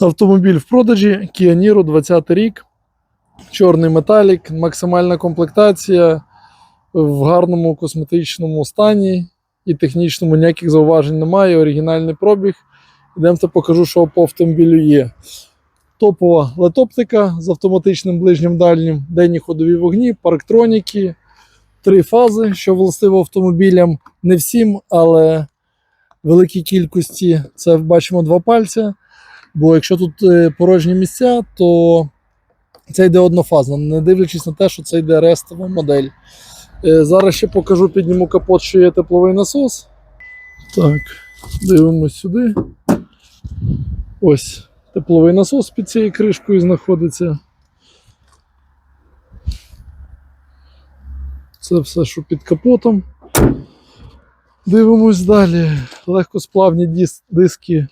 Автомобіль в продажі Kia Niro 20 рік. Чорний металік, максимальна комплектація в гарному косметичному стані і технічному ніяких зауважень немає. Оригінальний пробіг. Ідемте покажу, що по автомобілю є. Топова летоптика з автоматичним ближнім дальнім, денні ходові вогні, парктроніки, три фази, що властиво автомобілям. Не всім, але великій кількості це бачимо два пальця. Бо якщо тут е, порожні місця, то це йде однофазно, не дивлячись на те, що це йде рестова модель. Е, Зараз ще покажу, підніму капот, що є тепловий насос. Так, дивимось сюди. Ось тепловий насос під цією кришкою знаходиться. Це все, що під капотом. Дивимось далі. Легкосплавні диски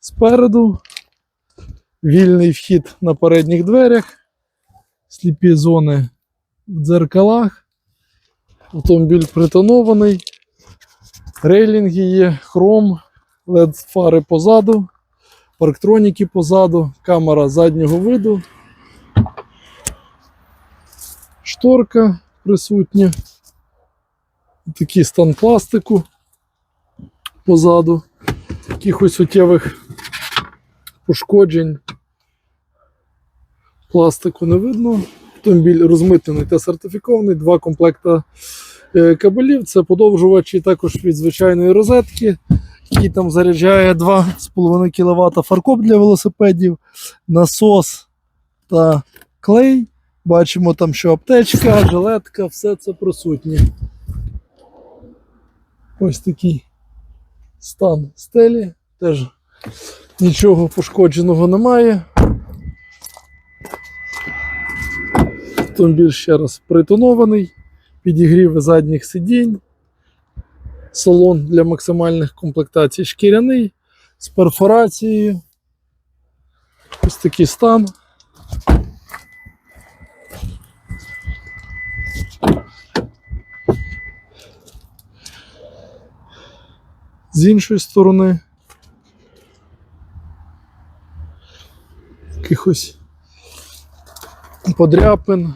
спереду. Вільний вхід на передніх дверях, сліпі зони в дзеркалах. Автомобіль притонований, рейлінги є, хром, led фари позаду, парктроніки позаду, камера заднього виду, шторка присутня, такий стан пластику позаду, якихось суттєвих пошкоджень. Пластику не видно. Автомобіль розмитнений та сертифікований. Два комплекта е, кабелів. Це подовжувачі також від звичайної розетки, який там заряджає 2,5 кВт фаркоп для велосипедів, насос та клей. Бачимо там, що аптечка, жилетка, все це присутнє. Ось такий стан стелі. Теж Нічого пошкодженого немає. Автомобіль ще раз притонований, підігрів задніх сидінь, салон для максимальних комплектацій шкіряний з перфорацією. Ось такий стан. З іншої сторони. якихось подряпин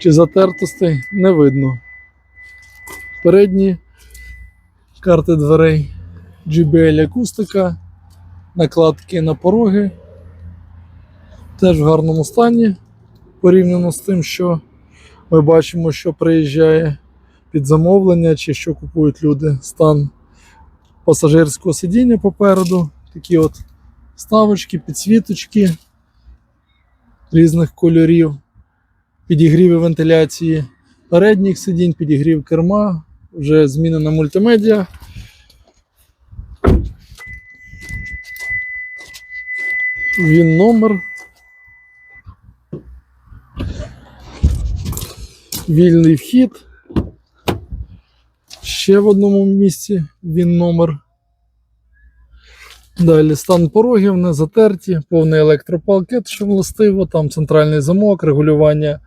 чи затертостей не видно. Передні карти дверей JBL акустика, накладки на пороги. Теж в гарному стані порівняно з тим, що ми бачимо, що приїжджає під замовлення чи що купують люди. Стан пасажирського сидіння попереду. Такі от Ставочки, підсвіточки різних кольорів, підігріви вентиляції передніх сидінь, підігрів керма, вже змінена мультимедіа. Він номер. Вільний вхід. Ще в одному місці він номер. Далі стан порогів не затерті, повний електропалкет, що властиво, там центральний замок, регулювання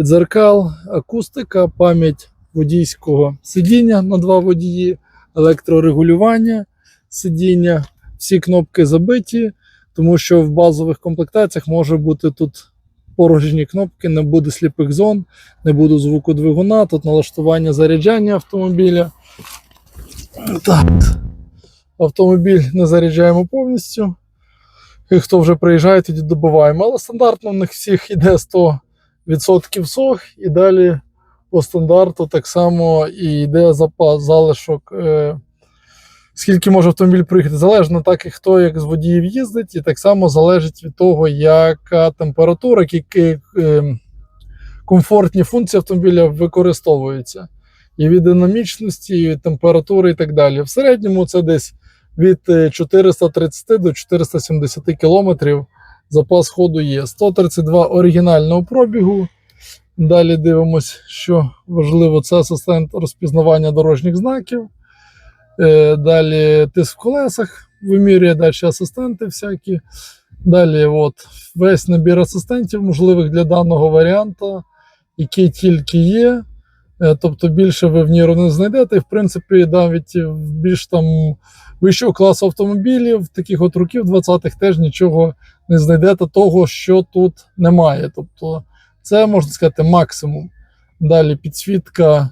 дзеркал, акустика, пам'ять водійського сидіння на два водії, електрорегулювання сидіння, всі кнопки забиті, тому що в базових комплектаціях може бути тут порожні кнопки, не буде сліпих зон, не буде звуку двигуна, тут налаштування заряджання автомобіля. Так. Автомобіль не заряджаємо повністю. І хто вже приїжджає, тоді добиваємо. Але стандартно в них всіх йде 100% сох, і далі по стандарту так само і йде запас, залишок. Е, скільки може автомобіль приїхати, залежно так і хто як з водіїв їздить, і так само залежить від того, яка температура, які е, комфортні функції автомобіля використовуються. І від динамічності, і від температури і так далі. В середньому це десь від е, 430 до 470 кілометрів запас ходу є. 132 оригінального пробігу. Далі дивимось, що важливо, це асистент розпізнавання дорожніх знаків. Е, Далі тиск в колесах вимірює далі асистенти всякі. Далі от, весь набір асистентів, можливих для даного варіанта, який тільки є. Е, Тобто більше ви в Ніру не знайдете. І, в принципі, навіть в більш там вищого класу автомобілів, таких от років 20-х теж нічого не знайдете того, що тут немає. Тобто, це можна сказати максимум. Далі підсвітка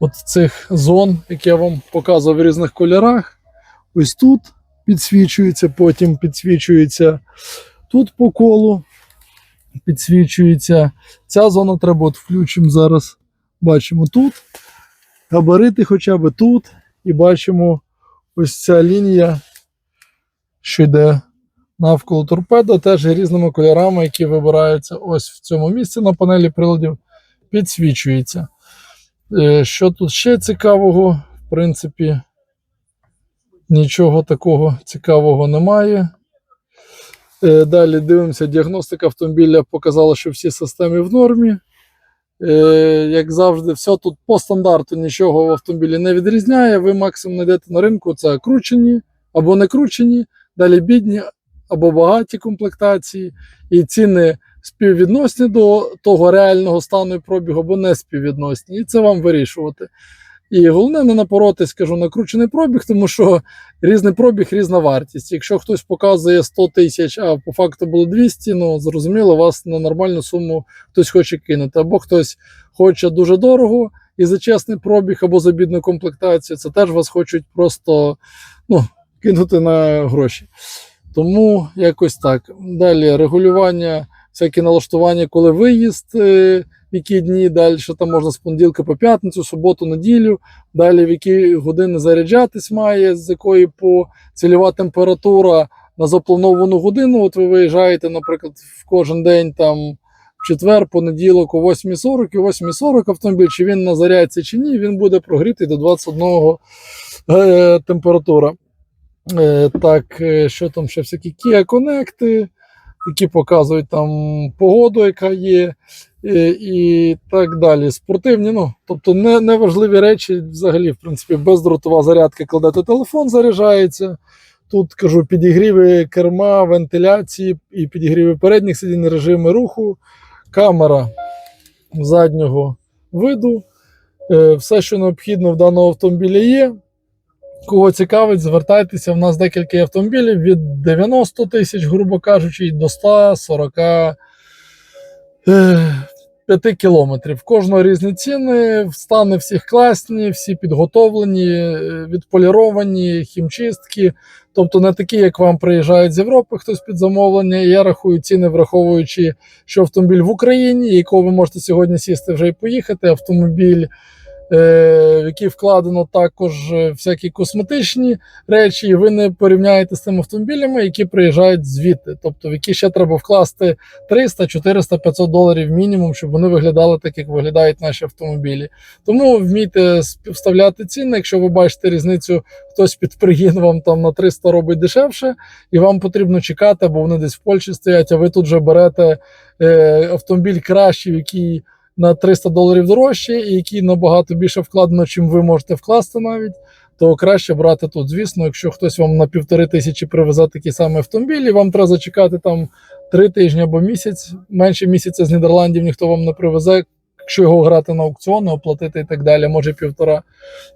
от цих зон, які я вам показував в різних кольорах. Ось тут підсвічується, потім підсвічується тут по колу. Підсвічується. Ця зона треба от включимо зараз. Бачимо тут. Габарити хоча б тут. І бачимо ось ця лінія, що йде навколо торпеда, теж різними кольорами, які вибираються ось в цьому місці на панелі приладів, підсвічується. Е, Що тут ще цікавого? В принципі, нічого такого цікавого немає. Е, Далі дивимося, діагностика автомобіля показала, що всі системи в нормі. Е, Як завжди, все тут по стандарту нічого в автомобілі не відрізняє. Ви максимум знайдете на ринку це кручені або не кручені, далі бідні або багаті комплектації, і ціни співвідносні до того реального стану і пробігу, або не співвідносні. І це вам вирішувати. І головне не напоротись, скажу, на кручений пробіг, тому що різний пробіг, різна вартість. Якщо хтось показує 100 тисяч, а по факту було 200, ну зрозуміло, вас на нормальну суму хтось хоче кинути. Або хтось хоче дуже дорого і за чесний пробіг, або за бідну комплектацію. Це теж вас хочуть просто ну, кинути на гроші. Тому якось так. Далі регулювання, всякі налаштування, коли виїзд, е, які дні, далі там можна з понеділка по п'ятницю, суботу, неділю, далі в які години заряджатись має, з якої по цільова температура на заплановану годину. От ви виїжджаєте, наприклад, в кожен день там в четвер, понеділок о 8.40 і о 8.40 автомобіль, чи він на зарядці, чи ні, він буде прогрітий до 21 е, температура. Е, так, е, що там ще всякі Kia Connect, які показують там погоду, яка є, Е, і так далі. Спортивні, ну, тобто не, неважливі речі взагалі, в принципі, бездротова зарядка кладете телефон, заряджається. Тут кажу підігріви керма, вентиляції і підігріви передніх сидінь, режими руху, камера заднього виду. Е, все, що необхідно в даного автомобілі, є. Кого цікавить, звертайтеся. У нас декілька автомобілів від 90 тисяч, грубо кажучи, до 140. П'яти кілометрів. Кожного різні ціни, стани всіх класні, всі підготовлені, е, відполіровані, хімчистки. Тобто не такі, як вам приїжджають з Європи, хтось під замовлення. Я рахую ціни, враховуючи, що автомобіль в Україні, якого ви можете сьогодні сісти вже і поїхати. Автомобіль в який вкладено також е, всякі косметичні речі, і ви не порівняєте з тими автомобілями, які приїжджають звідти, тобто в які ще треба вкласти 300, 400, 500 доларів мінімум, щоб вони виглядали так, як виглядають наші автомобілі. Тому вмійте співставляти ціни. Якщо ви бачите різницю, хтось під пригін вам там на 300 робить дешевше, і вам потрібно чекати, бо вони десь в Польщі стоять, а ви тут вже берете е, автомобіль кращий, який на 300 доларів дорожче, і який набагато більше вкладено, чим ви можете вкласти навіть, то краще брати тут. Звісно, якщо хтось вам на півтори тисячі привезе такий самий автомобіль, і вам треба зачекати там три тижні або місяць, менше місяця з Нідерландів ніхто вам не привезе. Якщо його грати на аукціони, оплатити і так далі, може півтора.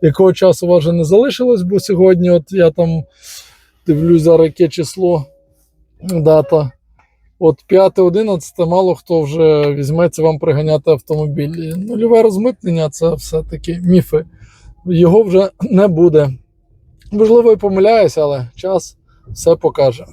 Якого часу у вас вже не залишилось, бо сьогодні, от я там дивлюсь зараз яке число, дата. От 5-11 мало хто вже візьметься вам приганяти автомобіль. Нульове розмитнення це все-таки міфи. Його вже не буде. Можливо, і помиляюся, але час все покаже.